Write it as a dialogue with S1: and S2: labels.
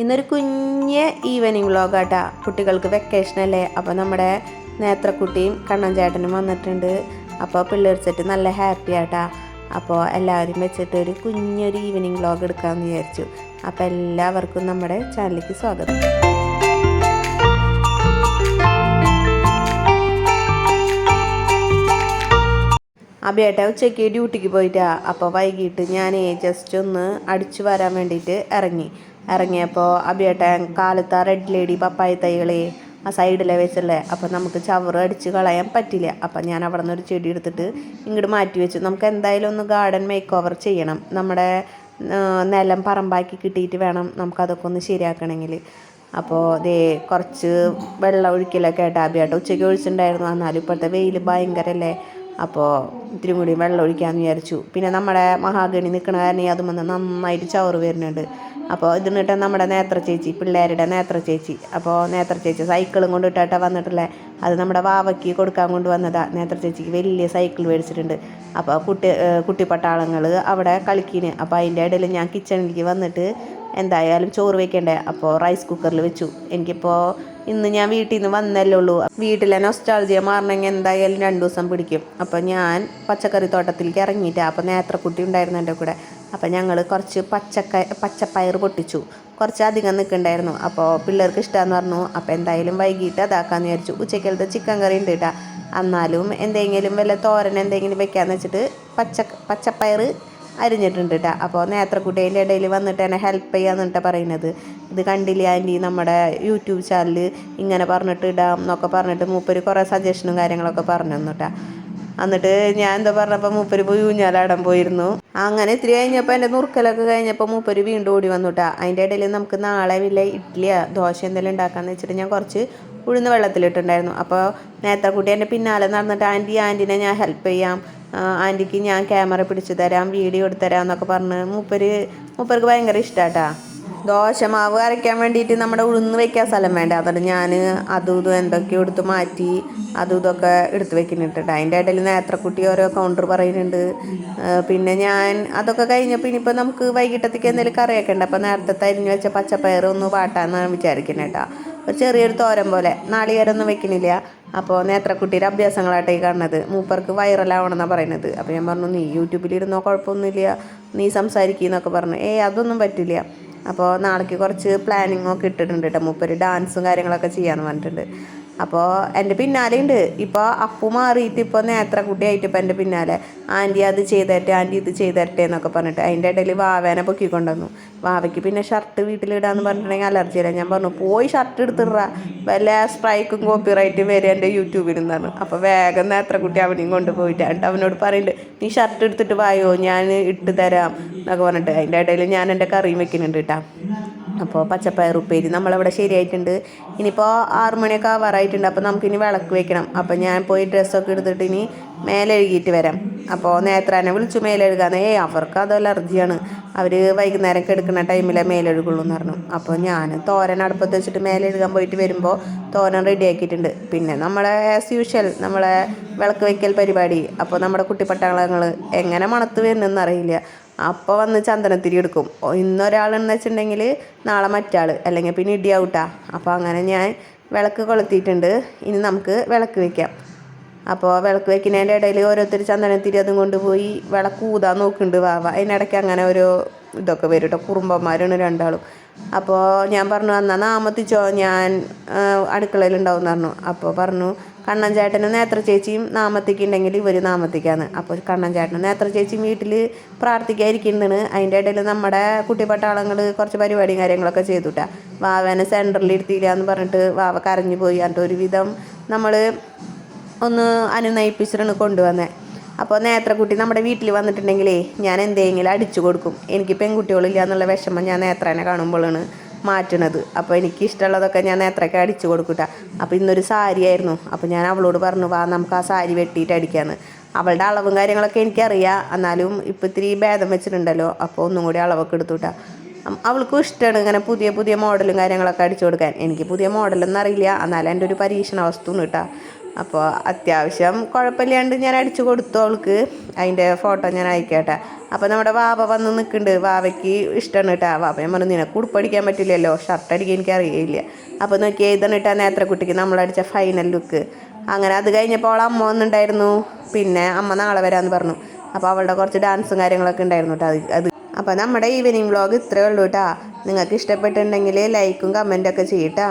S1: ഇന്നൊരു കുഞ്ഞ് ഈവനിങ് വ്ളോഗാട്ടാ കുട്ടികൾക്ക് വെക്കേഷൻ അല്ലേ? അപ്പോൾ നമ്മുടെ നേത്രക്കുട്ടിയും കണ്ണൻ ചേട്ടനും വന്നിട്ടുണ്ട്. അപ്പോൾ പിള്ളേർ നല്ല ഹാപ്പി ആട്ടാ. അപ്പോൾ എല്ലാവരും വെച്ചിട്ട് ഒരു കുഞ്ഞൊരു ഈവനിങ് വ്ളോഗ് എടുക്കാമെന്ന് വിചാരിച്ചു. അപ്പോൾ എല്ലാവർക്കും നമ്മുടെ ചാനലിലേക്ക് സ്വാഗതം. അബിയേട്ട ഉച്ചയ്ക്ക് ഡ്യൂട്ടിക്ക് പോയിട്ടാ. അപ്പോൾ വൈകിട്ട് ഞാൻ ജസ്റ്റ് ഒന്ന് അടിച്ചു വരാൻ വേണ്ടിയിട്ട് ഇറങ്ങി. ഇറങ്ങിയപ്പോൾ അബിയേട്ടൻ കാലത്ത് ആ റെഡ് ലേഡി പപ്പായ തൈകളെ ആ സൈഡിലെ വെച്ചല്ലേ അപ്പം നമുക്ക് ചവറ് അടിച്ച് കളയാൻ പറ്റില്ല. അപ്പം ഞാൻ അവിടെ നിന്ന് ഒരു ചെടി എടുത്തിട്ട് ഇങ്ങോട്ട് മാറ്റി വെച്ചു. നമുക്ക് എന്തായാലും ഒന്ന് ഗാർഡൻ മേക്ക് ഓവർ ചെയ്യണം. നമ്മുടെ നിലം പറമ്പാക്കി കിട്ടിയിട്ട് വേണം നമുക്കതൊക്കെ ഒന്ന് ശരിയാക്കണമെങ്കിൽ അപ്പോൾ ദേ കുറച്ച് വെള്ളം ഒഴിക്കലൊക്കെ ആയിട്ട് ആബിയാട്ടോ ഉച്ചയ്ക്ക് ഒഴിച്ചിട്ടുണ്ടായിരുന്നു. എന്നാലും ഇപ്പോഴത്തെ വെയിൽ ഭയങ്കരല്ലേ. അപ്പോൾ ഇത്തിരി കൂടി വെള്ളം ഒഴിക്കാമെന്ന് വിചാരിച്ചു. പിന്നെ നമ്മുടെ മഹാഗണി നിൽക്കണ കാരണം അതും വന്ന് നന്നായിട്ട് ചവറ് വരുന്നുണ്ട്. അപ്പോൾ ഇതിന്നിട്ട് നമ്മുടെ നേത്ര ചേച്ചി പിള്ളേരുടെ നേത്ര ചേച്ചി. അപ്പോൾ നേത്ര ചേച്ചി സൈക്കിളും കൊണ്ടിട്ടാട്ടാ വന്നിട്ടില്ലേ അത് നമ്മുടെ വാവയ്ക്ക് കൊടുക്കാൻ കൊണ്ട് വന്നതാ നേത്ര ചേച്ചിക്ക് വലിയ സൈക്കിൾ മേടിച്ചിട്ടുണ്ട്. അപ്പോൾ കുട്ടി കുട്ടിപ്പട്ടാളങ്ങൾ അവിടെ കളിക്കിന്. അപ്പോൾ അതിന്റെ ഇടയിൽ ഞാൻ കിച്ചണിലേക്ക് വന്നിട്ട് എന്തായാലും ചോറ് വെക്കേണ്ടേ? അപ്പോൾ റൈസ് കുക്കറിൽ വെച്ചു. എനിക്കിപ്പോൾ ഇന്ന് ഞാൻ വീട്ടിൽ നിന്ന് വന്നല്ലേ ഉള്ളൂ. വീട്ടിലെ നൊസ്റ്റാൾജിയ മാറണമെങ്കിൽ എന്തായാലും രണ്ട് ദിവസം പിടിക്കും. അപ്പോൾ ഞാൻ പച്ചക്കറി തോട്ടത്തിലേക്ക് ഇറങ്ങിയിട്ട് അപ്പോൾ നേത്രക്കുട്ടി ഉണ്ടായിരുന്നു എന്റെ കൂടെ. അപ്പോൾ ഞങ്ങൾ കുറച്ച് പച്ചക്ക പച്ചപ്പയർ പൊട്ടിച്ചു. കുറച്ച് അധികം നിൽക്കുന്നുണ്ടായിരുന്നു അപ്പോൾ പിള്ളേർക്ക് ഇഷ്ടമാന്ന് പറഞ്ഞു. അപ്പോൾ എന്തായാലും വൈകിട്ട് അതാക്കാമെന്ന് വിചാരിച്ചു. ഉച്ചക്കലത്തെ ചിക്കൻ കറി ഉണ്ട് കേട്ടോ എന്നാലും എന്തെങ്കിലും വല്ല തോരൻ എന്തെങ്കിലും വെക്കാമെന്ന് വെച്ചിട്ട് പച്ച പച്ചപ്പയർ അരിഞ്ഞിട്ടുണ്ട് കേട്ടോ അപ്പോൾ നേത്രക്കുട്ടീന്റെ ഇടയിൽ വന്നിട്ട് എന്നെ ഹെൽപ്പ് ചെയ്യാന്നിട്ടാ പറയുന്നത് ഇത് കണ്ടില്ലേ ആന്റി നമ്മുടെ യൂട്യൂബ് ചാനൽ ഇങ്ങനെ പറഞ്ഞിട്ട് ഇടാം എന്നൊക്കെ പറഞ്ഞിട്ട് മൂപ്പര് കുറേ സജഷനും കാര്യങ്ങളൊക്കെ പറഞ്ഞു തന്നിട്ടാ. എന്നിട്ട് ഞാൻ എന്താ പറഞ്ഞപ്പോൾ മൂപ്പര് പോയി ഊഞ്ഞാലാടാൻ പോയിരുന്നു. അങ്ങനെ ഇത്തിരി കഴിഞ്ഞപ്പോൾ എന്റെ നുറുക്കലൊക്കെ കഴിഞ്ഞപ്പോൾ മൂപ്പര് വീണ്ടും ഓടി വന്നുട്ടാ. അതിന്റെ ഇടയിൽ നമുക്ക് നാളെ വല്ല ഇഡ്ഡലിയാ ദോശ എന്തെങ്കിലും ഉണ്ടാക്കാന്ന് വെച്ചിട്ട് ഞാൻ കുറച്ച് ഉഴുന്ന് വെള്ളത്തിലിട്ടുണ്ടായിരുന്നു. അപ്പോൾ നേത്രക്കുട്ടി എന്റെ പിന്നാലെ നടന്നിട്ട് ആന്റി ആന്റിനെ ഞാൻ ഹെൽപ്പ് ചെയ്യാം. ആന്റിക്ക് ഞാൻ ക്യാമറ പിടിച്ചു തരാം വീഡിയോ എടുത്തു തരാം എന്നൊക്കെ പറഞ്ഞ് മൂപ്പര് മൂപ്പർക്ക് ഭയങ്കര ഇഷ്ടാട്ടാ. ദോശമാവ് അരയ്ക്കാൻ വേണ്ടിയിട്ട് നമ്മുടെ ഉഴുന്ന് വെക്കാൻ സ്ഥലം വേണ്ട. അതുകൊണ്ട് ഞാൻ അതും ഇതും എന്തൊക്കെയോ എടുത്ത് മാറ്റി അതും ഇതൊക്കെ എടുത്ത് വെക്കുന്നുണ്ട്. അതിന്റെ ഇടയിൽ നേത്രക്കുട്ടി ഓരോ കൗണ്ടർ പറയുന്നുണ്ട്. പിന്നെ ഞാൻ അതൊക്കെ കഴിഞ്ഞപ്പോൾ ഇനിയിപ്പോൾ നമുക്ക് വൈകിട്ടത്തേക്ക് എന്തെങ്കിലും കറിയൊക്കെ ഉണ്ട്. അപ്പോൾ നേരത്തെ തരിഞ്ഞു വെച്ച പച്ചപ്പയർ ഒന്ന് വാട്ടാന്നാണ് വിചാരിക്കുന്നത് കേട്ടോ. ഒരു ചെറിയൊരു തോരൻ പോലെ. നാളികേരൊന്നും വെക്കണില്ല. അപ്പോൾ നേത്രക്കുട്ടിയുടെ ഈ കാണുന്നത്. മൂപ്പർക്ക് വൈറലാവണമെന്നാണ് പറയുന്നത്. അപ്പോൾ ഞാൻ പറഞ്ഞു നീ യൂട്യൂബിലിരുന്നോ കുഴപ്പമൊന്നുമില്ല. നീ സംസാരിക്കുന്നൊക്കെ പറഞ്ഞു. ഏയ് അതൊന്നും പറ്റില്ല. അപ്പോൾ നാളേക്ക് കുറച്ച് പ്ലാനിങ്ങൊക്കെ ഇട്ടിട്ടുണ്ട് കേട്ടോ മൂപ്പർ ഡാൻസും കാര്യങ്ങളൊക്കെ ചെയ്യാമെന്ന് പറഞ്ഞിട്ടുണ്ട്. അപ്പോൾ എന്റെ പിന്നാലെ ഉണ്ട് ഇപ്പോൾ അപ്പു മാറിയിട്ട് ഇപ്പോൾ നേത്രക്കുട്ടിയായിട്ട് ഇപ്പോൾ എന്റെ പിന്നാലെ. ആന്റി അത് ചെയ്തരട്ടെ ആന്റി ഇത് ചെയ്തരട്ടെ എന്നൊക്കെ പറഞ്ഞിട്ട് അതിന്റെ ഇടയിൽ വാവേനെ പൊക്കിക്കൊണ്ടുവന്നു വാവയ്ക്ക് പിന്നെ ഷർട്ട് വീട്ടിലിടാന്ന് പറഞ്ഞിട്ടുണ്ടെങ്കിൽ അലർജി അല്ല? ഞാൻ പറഞ്ഞു പോയി ഷർട്ട് എടുത്തിട വല്ല സ്ട്രൈക്കും കോപ്പിറൈറ്റും വരെ എന്റെ യൂട്യൂബിൽ നിന്നാണ് അപ്പോൾ വേഗം നേത്രക്കുട്ടി അവനെയും കൊണ്ടുപോയിട്ട് എന്നിട്ട് അവനോട് പറയുന്നുണ്ട് നീ ഷർട്ട് എടുത്തിട്ട് വായോ? ഞാൻ ഇട്ട് തരാം എന്നൊക്കെ പറഞ്ഞിട്ട് അതിന്റെ ഇടയിൽ ഞാൻ എന്റെ കറിയും വെക്കുന്നുണ്ട് കേട്ടോ അപ്പോൾ പച്ചപ്പയർ ഉപ്പേരി നമ്മളവിടെ ശരിയായിട്ടുണ്ട്. ഇനിയിപ്പോൾ ആറു മണിയൊക്കെ ആവാറായിട്ടുണ്ട്. അപ്പോൾ നമുക്കിനി വിളക്ക് വെക്കണം. അപ്പോൾ ഞാൻ പോയി ഡ്രസ്സൊക്കെ എടുത്തിട്ട് ഇനി മേലെഴുകിയിട്ട് വരാം. അപ്പോൾ നേത്രാനെ വിളിച്ചു മേലെഴുകാന്ന്. ഏയ് അവർക്ക് അത് അലർജിയാണ്. അവർ വൈകുന്നേരം എടുക്കുന്ന ടൈമിലെ മേലെഴുകുള്ളൂ എന്ന് പറഞ്ഞു. അപ്പോൾ ഞാൻ തോരൻ അടുപ്പത്ത് വെച്ചിട്ട് മേലെഴുകാൻ പോയിട്ട് വരുമ്പോൾ തോരൻ റെഡി ആക്കിയിട്ടുണ്ട്. പിന്നെ നമ്മളെ ആസ് യൂഷ്വൽ നമ്മളെ വിളക്ക് വയ്ക്കൽ പരിപാടി. അപ്പോൾ നമ്മുടെ കുട്ടിപ്പട്ടാളങ്ങൾ എങ്ങനെ മണത്ത് വരുന്നെന്ന് അറിയില്ല. അപ്പോൾ വന്ന് ചന്ദനത്തിരി എടുക്കും. ഇന്നൊരാളെന്ന് വെച്ചിട്ടുണ്ടെങ്കിൽ നാളെ മറ്റാൾ അല്ലെങ്കിൽ പിന്നെ ഇടിയാവൂട്ടാ. അപ്പോൾ അങ്ങനെ ഞാൻ വിളക്ക് കൊളുത്തിയിട്ടുണ്ട്. ഇനി നമുക്ക് വിളക്ക് വയ്ക്കാം അപ്പോൾ വിളക്ക് വയ്ക്കുന്നതിന്റെ ഇടയിൽ ഓരോരുത്തർ ചന്ദനത്തിരി അതും കൊണ്ടുപോയി വിളക്ക് ഊതാൻ നോക്കുന്നുണ്ട് വാവ. അതിനിടയ്ക്ക് അങ്ങനെ ഒരു ഇതൊക്കെ വരും കേട്ടോ കുറുമ്പന്മാരാണ് രണ്ടാളും. അപ്പോൾ ഞാൻ പറഞ്ഞു എന്നാൽ നാമത്തിച്ചോ? ഞാൻ അടുക്കളയിൽ എന്ന് പറഞ്ഞു. അപ്പോൾ പറഞ്ഞു കണ്ണൻ ചേട്ടനും നേത്ര ചേച്ചിയും നാമത്തിക്കുണ്ടെങ്കിൽ ഇവർ നാമത്തിക്കാന്ന് അപ്പോൾ കണ്ണൻ ചേട്ടനും നേത്ര ചേച്ചിയും വീട്ടിൽ പ്രാർത്ഥിക്കാതിരിക്കുന്നുണ്ട് അതിന്റെ ഇടയിൽ നമ്മുടെ കുട്ടിപ്പട്ടാളങ്ങൾ കുറച്ച് പരിപാടിയും കാര്യങ്ങളൊക്കെ ചെയ്തുട്ടാ. വാവനെ സെന്ററിൽ ഇരുത്തിയില്ല എന്ന് പറഞ്ഞിട്ട് വാവ കരഞ്ഞു പോയി. എന്നിട്ട് ഒരുവിധം നമ്മൾ ഒന്ന് അനുനയിപ്പിച്ചിട്ടാണ് കൊണ്ടുവന്നത് അപ്പോൾ നേത്രക്കുട്ടി നമ്മുടെ വീട്ടിൽ വന്നിട്ടുണ്ടെങ്കിലേ ഞാൻ എന്തെങ്കിലും അടിച്ചു കൊടുക്കും. എനിക്ക് പെൺകുട്ടികളില്ല എന്നുള്ള വിഷമം ഞാൻ നേത്രനെ കാണുമ്പോഴാണ് മാറ്റണത്. അപ്പോൾ എനിക്ക് ഇഷ്ടമുള്ളതൊക്കെ ഞാൻ നേത്രയ്ക്ക് അടിച്ചു കൊടുക്കൂട്ട. അപ്പോൾ ഇന്നൊരു സാരി ആയിരുന്നു അപ്പോൾ ഞാൻ അവളോട് പറഞ്ഞു വാ നമുക്ക് ആ സാരി വെട്ടിയിട്ട് അടിക്കാമെന്ന് അവളുടെ അളവും കാര്യങ്ങളൊക്കെ എനിക്കറിയാം. എന്നാലും ഇപ്പോൾ ഇത്തിരി ഭേദം വെച്ചിട്ടുണ്ടല്ലോ. അപ്പോൾ ഒന്നും കൂടി അളവൊക്കെ എടുത്തുട്ടാ. അവൾക്കും ഇഷ്ടമാണ് ഇങ്ങനെ പുതിയ പുതിയ മോഡലും കാര്യങ്ങളൊക്കെ അടിച്ചു കൊടുക്കാൻ. എനിക്ക് പുതിയ മോഡലൊന്നും അറിയില്ല. എന്നാലും എന്റെ ഒരു പരീക്ഷണ വസ്തു കേട്ടോ. അപ്പോൾ അത്യാവശ്യം കുഴപ്പമില്ലാണ്ട് ഞാൻ അടിച്ചു കൊടുത്തു അവൾക്ക്. അതിന്റെ ഫോട്ടോ ഞാൻ അയക്കട്ടെ. അപ്പോൾ നമ്മുടെ വാവ വന്ന് നിൽക്കുന്നുണ്ട്. വാവയ്ക്ക് ഇഷ്ടമാണ് കേട്ടോ. വാവ ഞാൻ പറഞ്ഞു നിനക്ക് ഉടുപ്പടിക്കാൻ പറ്റില്ലല്ലോ. ഷർട്ട് അടിക്കാൻ എനിക്ക് അറിയില്ല. അപ്പോൾ നോക്കി എഴുതണം കേട്ടോ നേത്രക്കുട്ടിക്ക് നമ്മളടിച്ച ഫൈനൽ ലുക്ക് അങ്ങനെ അത് കഴിഞ്ഞപ്പോൾ അവൾ അമ്മ വന്നിട്ടുണ്ടായിരുന്നു. പിന്നെ അമ്മ നാളെ വരാമെന്ന് പറഞ്ഞു. അപ്പോൾ അവളുടെ കുറച്ച് ഡാൻസും കാര്യങ്ങളൊക്കെ ഉണ്ടായിരുന്നു കേട്ടോ. അത് അത്. അപ്പോൾ നമ്മുടെ ഈവനിങ് വ്ളോഗ് ഇത്രയേ ഉള്ളൂ കേട്ടോ. നിങ്ങൾക്ക് ഇഷ്ടപ്പെട്ടിട്ടുണ്ടെങ്കിൽ ലൈക്കും കമന്റൊക്കെ ചെയ്യട്ടാ